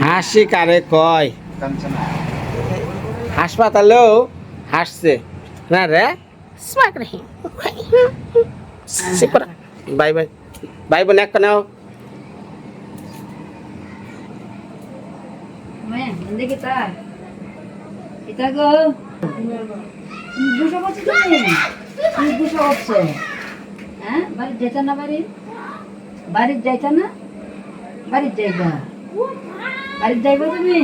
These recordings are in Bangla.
হাসি কারে কয়? হাসপাতালেও হাসছে। না রে? স্মাক বাই বাই। বাই বোন এক নাও. দুশো দুশো করছে হ্যাঁ? না বাড়ি বাড়ির যাইতা না? বাড়ির যাইবা বাড়ির যাইবা তুমি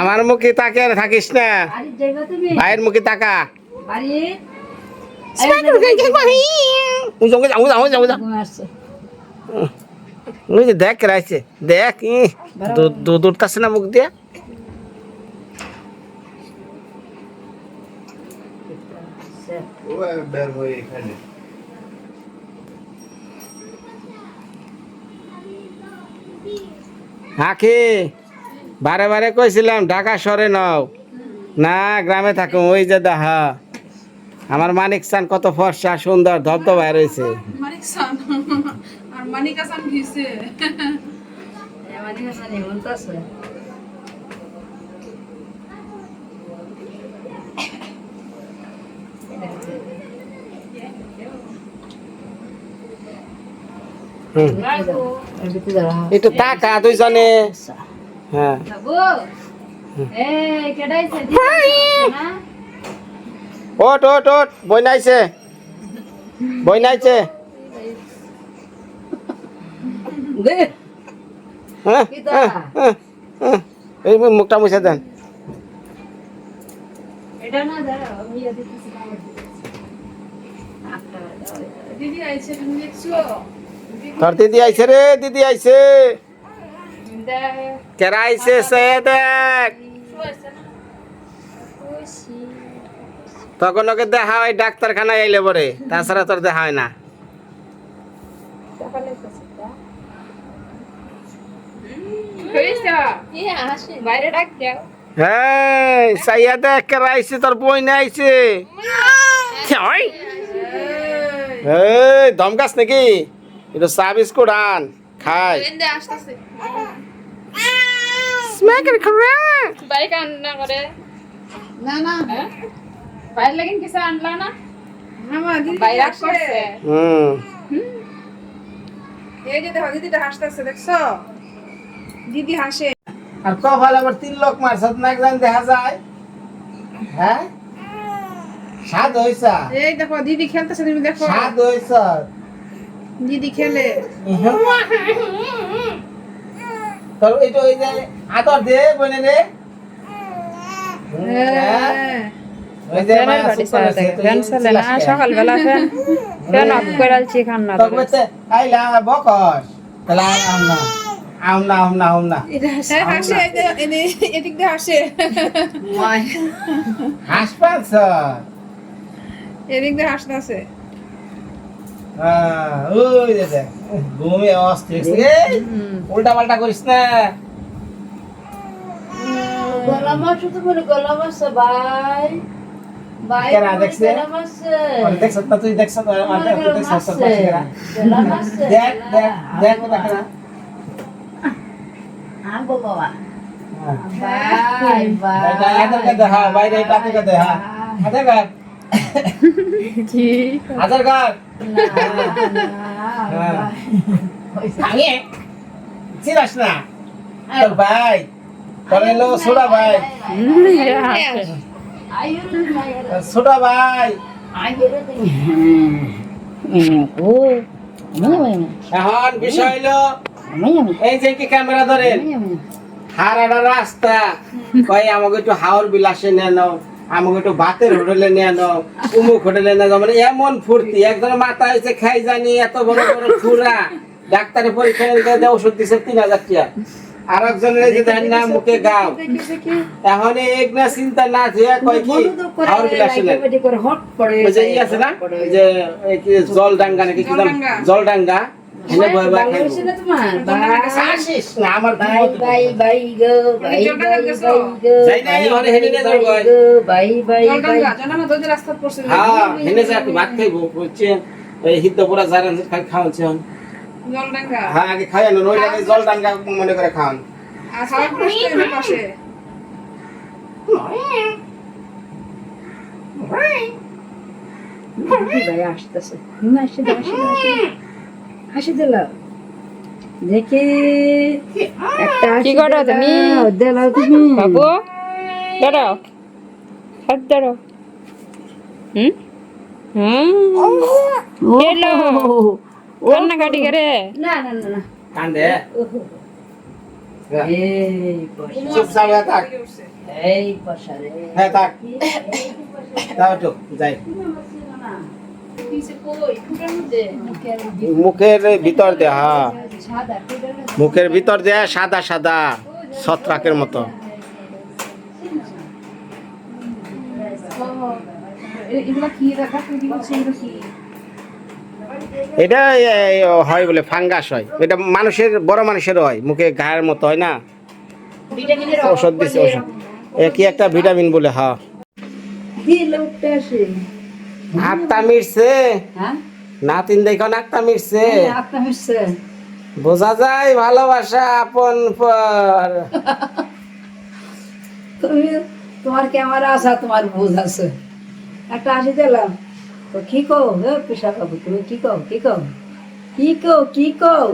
আমার মুখে তাকে আর থাকিস না। বাড়ির যাইবা তুমি ভাইয়ের মুখে তাকা। যে দেখ রাইছে। দেখ ই দুধ উঠতেছে না মুখ দিয়ে? বের হয়ে এখানে। আখি বারে বারে কইছিলাম ঢাকা শহরে নাও। না গ্রামে থাকো ওই যে দাহা। আমার মানিক সান কত ফর্সা সুন্দর ধবধবায় রয়েছে মানিক সান আর মানিক হাসান ঘিসে এমানি হাসানি মনতাছে হুম। এদিকে দাঁড়া একটু তাকা দুইজনে হ্যাঁ বাবু এই কেডাইছে না ওট ওট ওট বই নাইছে বই নাইছে দে হ্যাঁ কিতা? হ্যাঁ, হ্যাঁ, হ্যাঁ। এই মুখটা মুছে দেন এটা না দাঁড়া আমি এদিকে আচ্ছা দিদি আইছে তুমি দেখছ তোর দিদি আইছে রে দিদি আইছে। কেরা আইছে সে দেখ। তখন ওকে দেখা হয় ডাক্তারখানায় আইলে পরে। তাছাড়া তোর দেখা হয় না। হ্যাঁ সাইয়া দেখ কেরা আইছে তোর বই না আইছে। ওই এই নাকি? একটু চা বিস্কুট আন খাই। এন্ডে আসতেছে। স্ম্যাকের খাওয়া বাইরে করে। না না। বাইরে লাগিন কিছু আনলা না? বাইরে আসছে হুম। এই যে দেখো দিদিটা হাসতেছে দেখছ? দিদি হাসে। আর কপাল আবার তিন লোক মারছত না একজন দেখা যায়। হ্যাঁ? স্বাদ হইছা। এই দেখো দিদি খেলতেছে তুমি দেখো। স্বাদ হইছ। দিদি খেলে। তোর এইটা ওই যে আদর দে বনে রে হ্যাঁ। সকালবেলা ফ্যান অফ করে আলছি আইলা বকস। তাহলে না। না না না। হ্যাঁ, হাসে এদিক দিয়ে হাসে। এদিক দিয়ে হাসতেছে। ওই দেখ ঘুমে অস্থির উল্টা পাল্টা করিস না। গলা মাছ তো বলে গলা মাছ ভাই ভাই দেখছে? দেখছ না তুই দেখছ না? দেখ দেখ দেখ দেখ হ্যাঁ বাবা। হ্যাঁ। ভাই ভাই বাইরে দেখা। না আমি চিনাস না। তোর ভাই। তোর এলো ছোটা ভাই। ছোটা ভাই। এখন বিষয় হলো এই যে কি ক্যামেরা ধরেন। হারাটা রাস্তা। কই আমাকে একটু হাওর বিলাসে নিয়ে নাও। আমাকে একটু বাতের হোটেলে নিয়ে নাও উমুক হোটেলে নিয়ে নাও মানে এমন ফুর্তি একজন মাথা হয়েছে খাই জানি এত বড় বড় ফুরা ডাক্তারের পরীক্ষা নিতে ওষুধ দিছে তিন হাজার টাকা। আর একজনের যে দেন না মুখে গাও। এখন এক না চিন্তা না যে কয় কি বিলাসে ওই যে ই আছে না? ওই যে এই কি জল ডাঙ্গা নাকি কি জলডাঙ্গা। জল ডাঙ্গা হিতপুরা জারেন খাওয়াচ্ছেন হ্যাঁ আগে খাই আনো জল ডাঙ্গা মনে করে খাওয়ান আসতেছে হাসি দিল। দেখি একটা কি করো তুমি? দিলাও তুমি বাবু। দাঁড়াও হাত দাঁড়াও হুম? হুম। ও, এলো। কান্নাকাটি করে। না না না না। কান্দে? এই পয়সা চুপচাপ থাক। এই পয়সা রে। হ্যাঁ থাক। যাই। মুখের ভিতর দিয়ে হ্যাঁ। মুখের ভিতর দিয়ে সাদা সাদা ছত্রাকের মতো। এটা হয় বলে ফাঙ্গাস হয়। এটা মানুষের বড় মানুষের হয়। মুখে গায়ের মতো হয় না। ওষুধ দিচ্ছে ওষুধ কি একটা ভিটামিন বলে হ্যাঁ। আত্মা মিটছে। হ্যাঁ? নাতিন দেখো আত্মা মিটছে। আপনার হচ্ছে বোঝা যায় ভালোবাসা আপন পর। তুমি তোমার ক্যামেরা আসা তোমার বুঝ আছে। একটা আসি দিলাম। তো কি কও? হে পেশা বাবু তুমি কি কও? কি কও? কি কও? কি কও?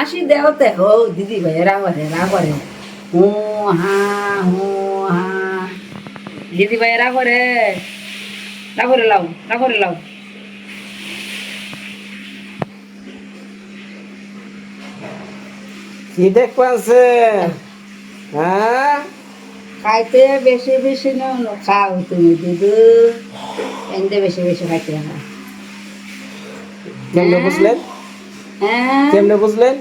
আসি দেওতে হো দিদি ভাই এরা করে এরা করে হু হা হু হা। দিদি ভাই করে? রা লাও রা করে লাও। কি দেখছে হ্যাঁ? খাইতে বেশি বেশি নাও না খাও তুমি দুধু এনতে বেশি বেশি খাইতে না কেমনে বুঝলেন? হ্যাঁ? কেমনে বুঝলেন?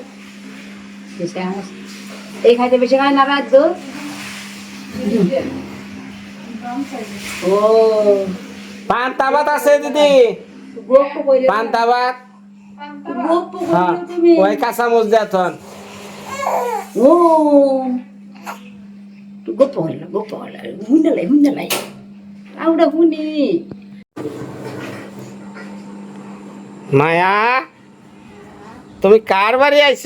এই খাইতে বেশি খায় না দুধ ও। পান্তা ভাত আছে দিদি। পান্তা ভাত হ্যাঁ ওই কাঁচা মুচ দেথন ও। গোপ হুন্ডালাই হুন্ডালাই আউডা হুনি মায়া তুমি কার বাড়ি আইছ?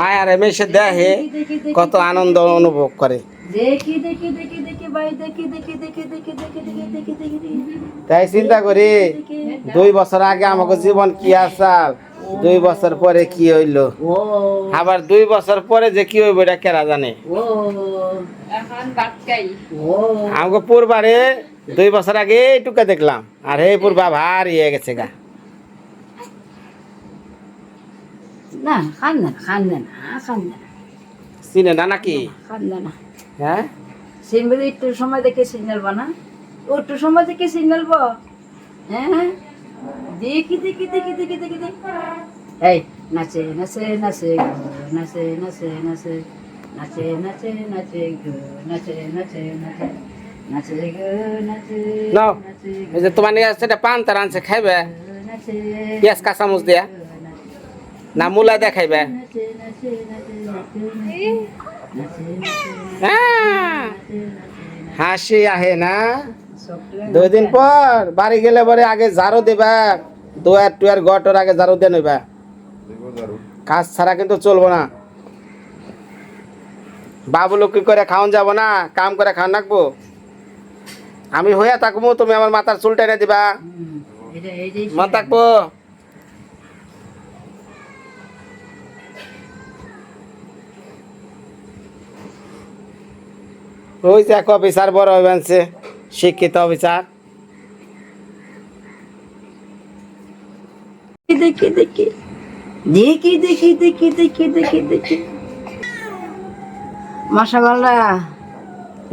মায়ার মেশে দেহে কত আনন্দ অনুভব করে তাই চিন্তা করি দুই বছর আগে আমাকে জীবন কি আসাল দুই বছর পরে কি হইল আবার দুই বছর পরে যে কি হইব এটা কেরা জানে আমাকে পূর্বারে দুই বছর আগে এইটুকা দেখলাম আর এই পূর্বা ভার ইয়ে গেছে গা না খান না খান না খান না। চিনে না নাকি? খান না হ্যাঁ? সিনবি একটু সময় দেখে সিগন্যাল বানা। ও একটু সময় দেখে সিগন্যাল বো হ্যাঁ? দেখি দেখি দেখি দেখি দেখি দেখি। এই নাচে নাচে নাচে নাচে নাচে নাচে। নাচে নাচে নাচে নাচে নাচে নাচে। নাচে নাও এই যে তোমার নিয়ে এটা পান তার আনছে খাইবে? নাচে পেঁয়াজ কাঁচা মুচ দিয়া। না মূলা দিয়া খাইবে নাচে নাচে নাচে নাচে নাচে হ্যাঁ, হাসি আহে না। দুই দিন পর বাড়ি গেলে পরে আগে ঝাড়ু দিবা দুয়ার টুয়ার গটর আগে ঝাড়ু দিয়ে নিবা। কাজ ছাড়া কিন্তু চলবো না। বাবুলো কি করে খাওয়ান যাব না কাম করে খাওয়ান রাখব। আমি হইয়া থাকব তুমি আমার মাথার চুল টেনে দিবা। মন থাকব। যে এক অফিসার বড় হয়েছে শিক্ষিত অফিসার। দেখি দেখি দেখি। দেখি দেখি দেখি দেখি দেখি মাসাগল্লা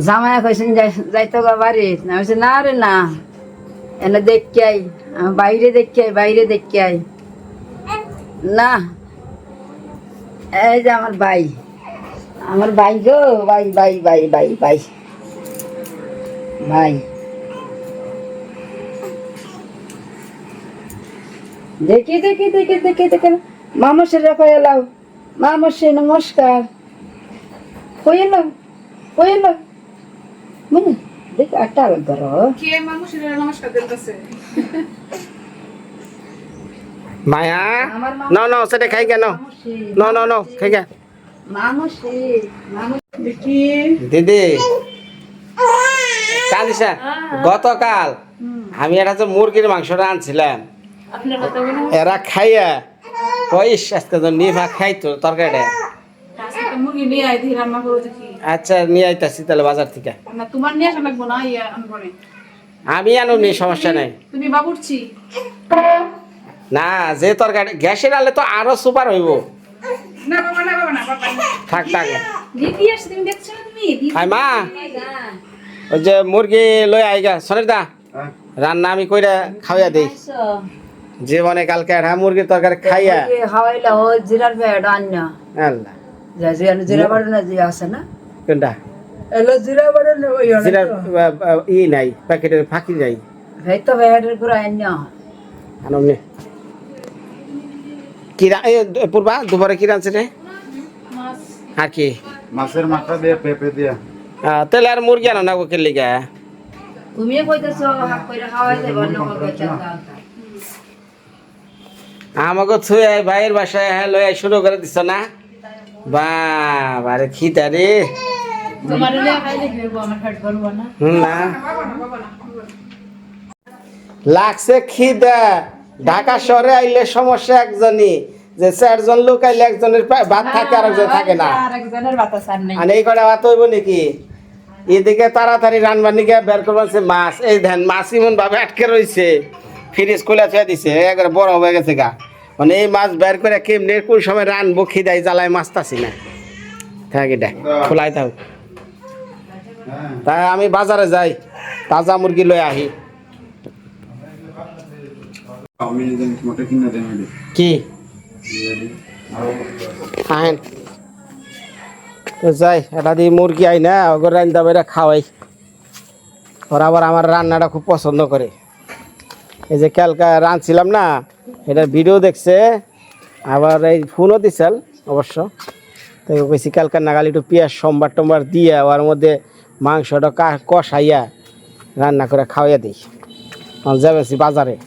জামাই কইছেন যাইতো গা বাড়ি আমি বলছি, না রে না। এনে দেখতে আই বাইরে দেখতে আই বাইরে দেখতে আই। না এই যে আমার ভাই। আমার ভাই গো ভাই ভাই ভাই ভাই ভাই। ভাই। দেখি দেখি দেখি দেখি দেখি। মামসের রেখে এলাও। মামসে নমস্কার। কই এলো কই এলো। মানে দেখ আটটা ধরো। কে মানুষের নমস্কার দিতেছে মায়া? ন ন সেটা খাই কেন ন। ন ন খাই গে। দিদি। কালিসা গতকাল আমি একটা যে মুরগির মাংসটা আনছিলাম। এরা খাইয়া কইস আজকে তো নিভা খাইতো তরকারিটা। আচ্ছা নিয়ে আইতাছি তাহলে বাজার থেকে। তোমার নিয়ে আসা লাগবো না আনব না। আমি আনো নি সমস্যা নাই। তুমি বাবুরছি না যে তরকারি গ্যাসের আলে তো আরও সুপার হইব। না বাবা না বাবা না বাবা না। থাক থাক। দিদি আসছে তুমি দেখছ না তুমি? দিদি হাই মা। ওই যে মুরগি লই আইগা সনের দা রান্না আমি কইরা খাওয়া দেই। জীবনে কালকে একটা মুরগির তরকারি খাইয়া। হাওয়াইলা ও জিরার বেড আন্য আল্লাহ। যা জিরা জিরা বাড়ে না যে আছে না? কোনটা? এলো জিরা বাড়ে না ওই যেটা ই নাই প্যাকেটের ফাঁকি এই তো বেডের নে কি রা- এ, পূর্বা দুপুরে কি রাঁধছে রে আর কি? মাছের মাথা দিয়ে পেঁপে দিয়া। তাহলে আর মুরগি আনো না গোকের লিগা? তুমি কইতেছো হাক কইরা খাওয়াই দেব অন্য কইতে আমাকে ছুঁয়ে ভাইয়ের বাসায় হ্যাঁ লইয়া শুরু করে দিছ না? বাবা রে খিতা রে। না। লাগছে খিদা। ঢাকা শহরে আইলে সমস্যা একজনই যে চারজন লোক আইলে একজনের পা- ভাত থাকে আর একজন থাকে না। আর এই কটা ভাত হইব নাকি? এদিকে তাড়াতাড়ি রানবার নিকে বের করবার মাছ। এই ধান মাছ ইমন ভাবে আটকে রয়েছে ফ্রিজ খুলে থুয়ে দিছে একবারে বড় হয়ে গেছে গা। মানে এই মাছ বের করে কেমনে কোন সময় রানবো খিদাই জ্বালায় মাছ তাছি না। থাক এটা খোলাই থাক। তাই আমি বাজারে যাই তাজা মুরগি লই আহি। আমি মোটে কিনে দেন কি? তো যাই এটা দিয়ে মুরগি আই না ওগর রান্না বেড়ে খাওয়াই। ওরা আবার আমার রান্নাটা খুব পছন্দ করে। এই যে কালকা রাঁধছিলাম না এটা ভিডিও দেখছে আবার এই ফোনও দিছিল অবশ্য। তাই কইছি কালকার নাগাল একটু পেঁয়াজ সোমবার টোমবার দিয়ে ওর মধ্যে মাংসটা কা- কষাইয়া রান্না করে খাওয়াইয়া দিই। আমার যাবেছি বাজারে।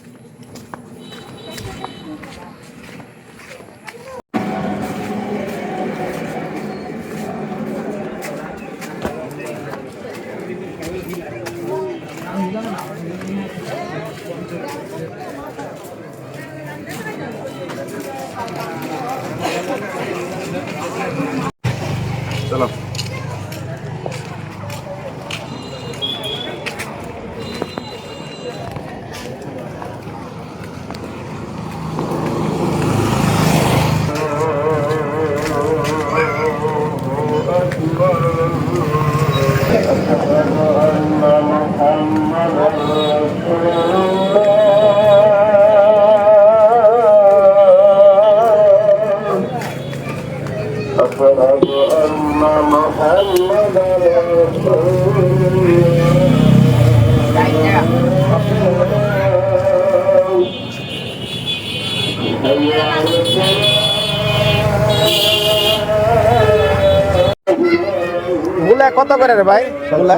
করে রে ভাই? মূলা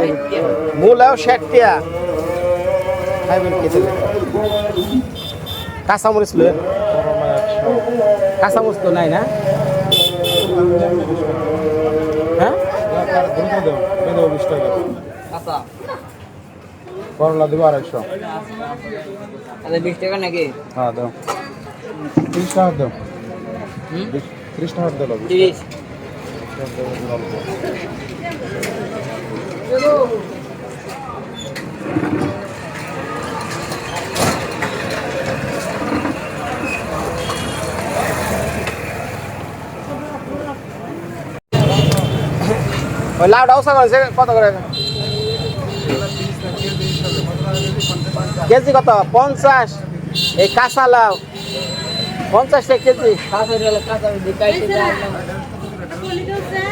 মূলাও ষাট টিয়া খাইবেন কি দিলে কাঁচামরিচ লয়ে। কাঁচামরিচ তো নাই না? হ্যাঁ? করলা দেবো আড়াইশো। বিশ টাকা নাকি? হ্যাঁ দাও। ত্রিশ টাকা দাও। ত্রিশ টাকা দাও। তিরিশ। ওই লাউটা ওসা করেছে কত করে? কেজি কত? পঞ্চাশ। এই কাঁচা লাউ। পঞ্চাশ টাকা কেজি।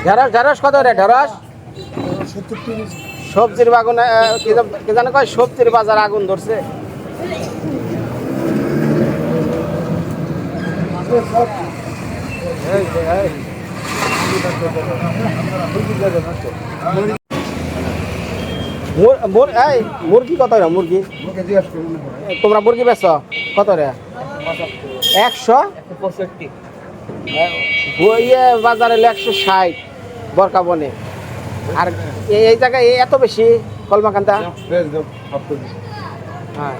ঢেঁড়স ঢেঁড়স কত রে? ঢেঁড়স? সবজির বাগুন কি জানো কয়? সবজির বাজার আগুন ধরছে। মুরগি কত রে মুরগি? তোমরা মুরগি বেচ? কত রে? একশো? পঁয়ষট্টি। ইয়ে বাজারে একশো ষাট বরকা বনে। আর এই- এই জায়গায় এই এত বেশি কলমাকান্দা? হ্যাঁ।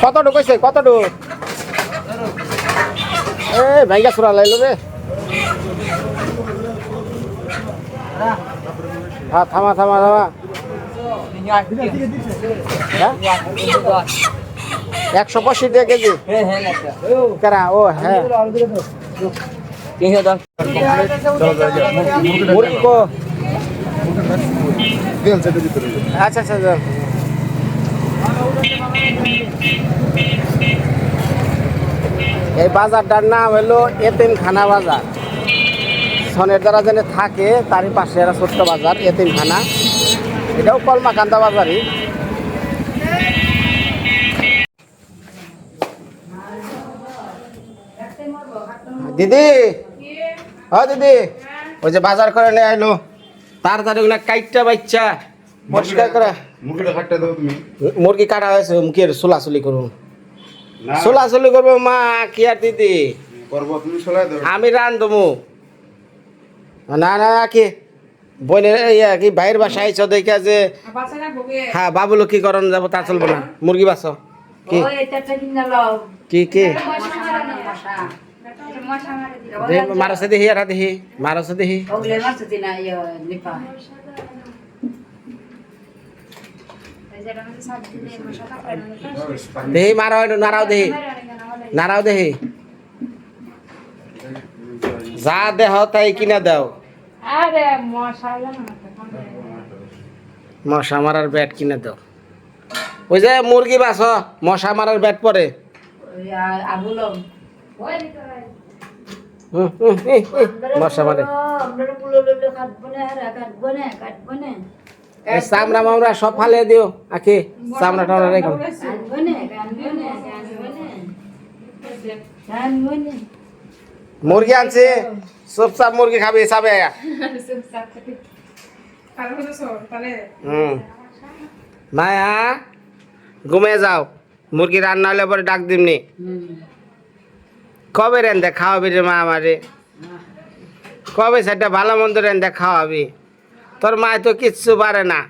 কত ঢুকাইছে কত ঢুক এ ভাইগা সুরা লাইলো রে। হ্যাঁ থামা থামা থামা। হ্যাঁ? একশো পঁয়ষট্টি টাকা কেজি। কারা? ও হ্যাঁ। আচ্ছা আচ্ছা এই বাজারটার নাম হলো এতিমখানা বাজার। সনের দ্বারা যেন থাকে, তারই পাশে একটা ছোট্ট বাজার, এতিমখানা। এটাও কলমাকান্দা বাজারই। দিদি? ও দিদি। ওই যে বাজার করে নিয়ে আইলো। তাড়াতাড়ি ওগুলা কাইটটা বাচ্চা পরিষ্কার করে। মুখটা কাটতে দাও তুমি। মুরগি কাটা হয়েছে মুখের চুলাচুলি করুন না। চুলাচুলি করব মা কি আর দিদি? করব তুমি চলাই দাও। আমি রান দমু না না কি? বোনের ইয়া কি বাইরের বাসা আইছ দেখে যে হ্যাঁ বাবুলো কি করন যাব তা চলবো না। মুরগি বাস কি? ওই এটা দেহি একটু নাড়াও দেহি নাড়াও দেহি যা দেহ তাই কিনা দাও মশা মারার ব্যাট কিনে দাও ওই যে মুরগি বাস মশা মারার ব্যাট পরে ওই মশা মারে আমরা পুলো লইলে কাটবো না আর কাটবো না কাটবো না এই চামড়া মামড়া সব ফালে দিও, আখি। চামড়া টামড়া রেখো। মুরগি আনছে, চুপচাপ মুরগি খাবি হুম। মায়া ঘুমে যাও। মুরগি রান্না হলে পরে ডাক দিমনি। কবে রেন্দে খাওয়াবি রে মা আমারে? কবে সেটা ভালো মন্দ রেন্দে খাওয়াবি? তোর মায় তো কিচ্ছু পারে না।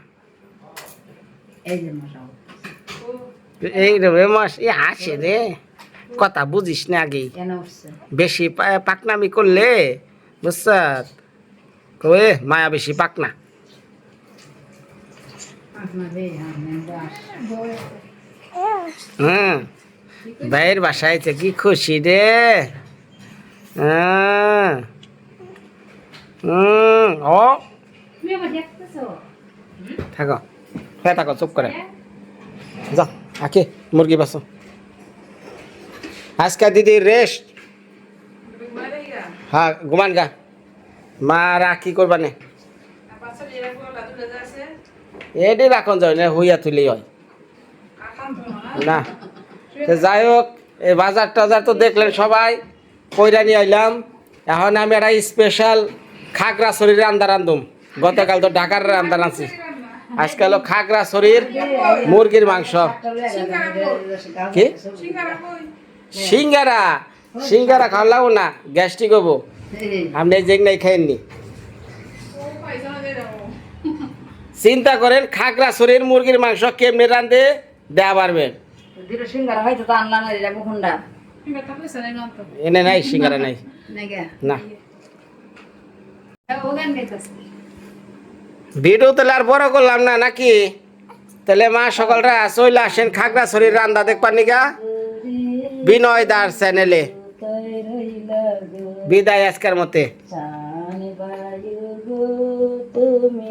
এই রে মাস এ হাসে রে। কথা বুঝিস না আগে। বেশি পাকনামি করলে বুঝছ কবে মায়া বেশি পাকনা হ্যাঁ হুম ভাইয়ের বাসায় কি খুশি রে। হ্যাঁ। ও। থাকো। হ্যাঁ থাকো, চুপ করে। যাও আকে, মুরগি বাসো আজকে দিদি রেস্ট হ্যাঁ ঘুমান গা মা রা কি করবা নে? এটি রাখন যায় না হইয়া তুলি হয়। না। যাই হোক, এই বাজার টাজার তো দেখলেন সবাই, কইরা নিয়ে আইলাম। এখন আমি একটা স্পেশাল খাগড়া শরীর রান্দা রান্ধুম। গতকাল তো ঢাকার রান্দা রাঁধছি। আজকে হলো খাগড়া শরীর মুরগির মাংস। কি? সিঙ্গারা। সিঙ্গারা খাওয়া না, গ্যাস্ট্রিক হব। আপনি যেগ নাই খাইননি। চিন্তা করেন খাগড়া শরীর মুরগির মাংস কেমনি রান্ধে দেয়া পারবেন। দুটো সিঙ্গারা হয়তো তো আনলাম না এটা মুখুন্ডা এনে নাই সিঙ্গারা নাই। নাকি না। ভিডিও তাহলে আর বড় করলাম না নাকি? তাহলে মা সকালটা চলে আসেন খাগড়া শরীর রান্দা দেখবার নিগা। বিনয় দার চ্যানেলে বিদায় আজকের মতে। তুমি